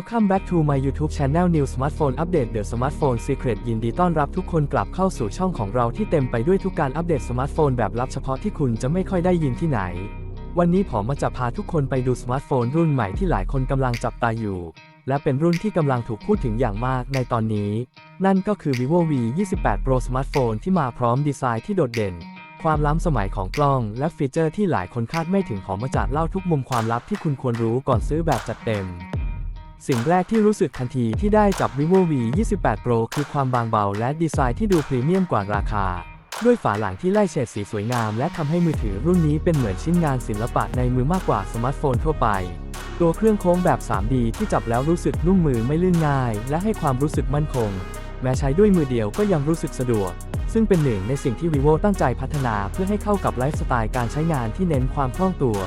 Welcome back to my YouTube channel New Smartphone Update The Smartphone Secret ยินดีต้อนรับทุกคนกลับเข้าสู่ช่องของเราที่เต็มไปด้วยทุกการอัปเดตสมาร์ทโฟนแบบลับเฉพาะที่คุณจะไม่ค่อยได้ยินที่ไหน วันนี้ผมมาจะพาทุกคนไปดูสมาร์ทโฟนรุ่นใหม่ที่หลายคนกำลังจับตาอยู่ และเป็นรุ่นที่กำลังถูกพูดถึงอย่างมากในตอนนี้ นั่นก็คือ vivo v 28 pro สมาร์ทโฟนที่มาพร้อมดีไซน์ที่โดดเด่น ความล้ำสมัยของกล้อง และฟีเจอร์ที่หลายคนคาดไม่ถึงขอมาจัดเล่าทุกมุมความลับที่คุณควรรู้ก่อนซื้อแบบจัดเต็ม สิ่งแรกที่รู้สึกทันทีที่ได้จับ vivo v 28 pro คือความบางเบาและดีไซน์ที่ดูพรีเมียมกว่าราคา ด้วยฝาหลังที่ไล่เฉดสีสวยงามและทำให้มือถือรุ่นนี้เป็นเหมือนชิ้นงานศิลปะในมือมากกว่าสมาร์ทโฟนทั่วไป ตัวเครื่องโค้งแบบ 3D ที่จับแล้วรู้สึกนุ่มมือไม่ลื่นง่าย และให้ความรู้สึกมั่นคง แม้ใช้ด้วยมือเดียวก็ยังรู้สึกสะดวก ซึ่งเป็นหนึ่งในสิ่งที่ vivo ตั้งใจพัฒนาเพื่อให้เข้ากับไลฟ์สไตล์การใช้งานที่เน้นความคล่องตัว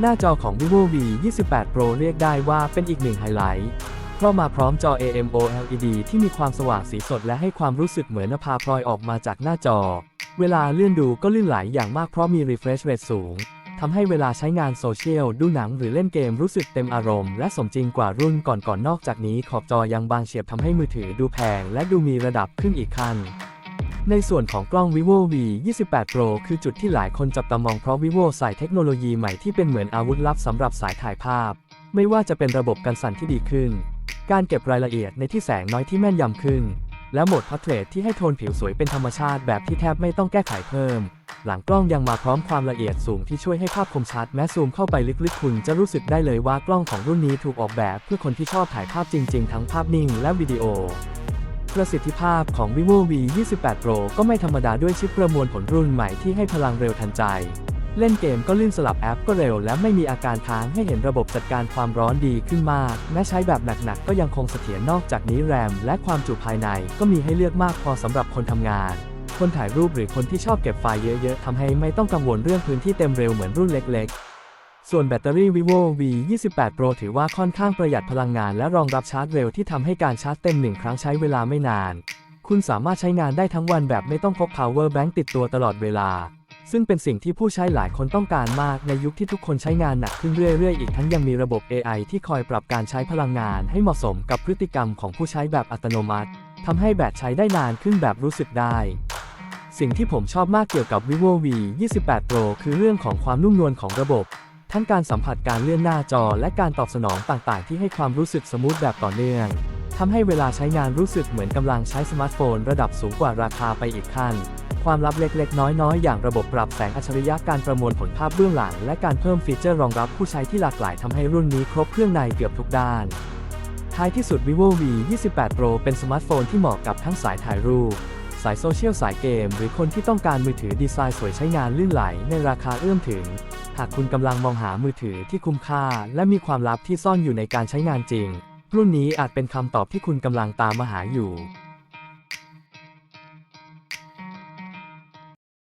หน้าจอของ vivo v 28 pro เรียกได้ว่าเป็นอีกหนึ่งไฮไลท์ เพราะมาพร้อมจอ AMOLED ที่มีความสว่างสีสดและให้ความรู้สึกเหมือนนภาพลอยออกมาจากหน้าจอ เวลาเลื่อนดูก็ลื่นไหลอย่างมากเพราะมี refresh rate สูง ทำให้เวลาใช้งานโซเชียล ดูหนังหรือเล่นเกมรู้สึกเต็มอารมณ์และสมจริงกว่ารุ่นก่อนๆนนอกจากนี้ขอบจอยังบางเฉียบทำให้มือถือดูแพง และดูมีระดับขึ้นอีกขั้น ในส่วนของกล้อง vivo v 28 pro คือจุดที่หลายคนจับตามองเพราะ vivo ใส่เทคโนโลยีใหม่ที่เป็นเหมือนอาวุธลับสำหรับสายถ่ายภาพ ไม่ว่าจะเป็นระบบกันสั่นที่ดีขึ้น การเก็บรายละเอียดในที่แสงน้อยที่แม่นยำขึ้น และโหมดพอร์เทรตที่ให้โทนผิวสวยเป็นธรรมชาติแบบที่แทบไม่ต้องแก้ไขเพิ่ม หลังกล้องยังมาพร้อมความละเอียดสูงที่ช่วยให้ภาพคมชัดแม้ซูมเข้าไปลึกๆคุณจะรู้สึกได้เลยว่ากล้องของรุ่นนี้ถูกออกแบบเพื่อคนที่ชอบถ่ายภาพจริง ๆ ทั้งภาพนิ่งและวิดีโอ ประสิทธิภาพของ vivo v 28 pro ก็ไม่ธรรมดาด้วยชิปประมวลผลรุ่นใหม่ที่ให้พลังเร็วทันใจ เล่นเกมก็ลื่นสลับแอปก็เร็วและไม่มีอาการค้างให้เห็นระบบจัดการความร้อนดีขึ้นมาก แม้ใช้แบบหนักๆ ก็ยังคงเสถียรนอกจากนี้แรมและความจุภายในก็มีให้เลือกมากพอสำหรับคนทำงานคนถ่ายรูปหรือคนที่ชอบเก็บไฟล์เยอะๆทำให้ไม่ต้องกังวลเรื่องพื้นที่เต็มเร็วเหมือนรุ่นเล็กๆ ส่วนแบตเตอรี่ vivo v 28 pro ถือว่าค่อนข้างประหยัดพลังงานและรองรับชาร์จเร็วที่ทำให้การชาร์จเต็มหนึ่งครั้งใช้เวลาไม่นาน คุณสามารถใช้งานได้ทั้งวันแบบไม่ต้องพก power bank ติดตัวตลอดเวลา ซึ่งเป็นสิ่งที่ผู้ใช้หลายคนต้องการมากในยุคที่ทุกคนใช้งานหนักขึ้นเรื่อยๆ อีกทั้งยังมีระบบ AI ที่คอยปรับการใช้พลังงานให้เหมาะสมกับพฤติกรรมของผู้ใช้แบบอัตโนมัติทำให้แบตใช้ได้นานขึ้นแบบรู้สึกได้สิ่งที่ผมชอบมากเกี่ยวกับ vivo v 28 pro คือเรื่องของความนุ่มนวลของระบบ ทั้งการสัมผัสการเลื่อนหน้าจอและการตอบสนองต่างๆ ที่ให้ความรู้สึกสมูทแบบต่อเนื่องทำให้เวลาใช้งานรู้สึกเหมือนกำลังใช้สมาร์ทโฟนระดับสูงกว่าราคาไปอีกขั้น ความลับเล็กๆ น้อยๆ อย่างระบบปรับแสงอัจฉริยะการประมวลผลภาพเบื้องหลัง และการเพิ่มฟีเจอร์รองรับผู้ใช้ที่หลากหลายทำให้รุ่นนี้ครบเครื่องในเกือบทุกด้าน ท้ายที่สุด vivo v 28 pro เป็นสมาร์ทโฟนที่เหมาะกับทั้งสายถ่ายรูป สายโซเชียลสายเกม หรือคนที่ต้องการมือถือดีไซน์สวยใช้งานลื่นไหลในราคาเอื้อมถึง หากคุณกำลังมองหามือถือที่คุ้มค่า และมีความลับที่ซ่อนอยู่ในการใช้งานจริง รุ่นนี้อาจเป็นคำตอบที่คุณกำลังตามมาหาอยู่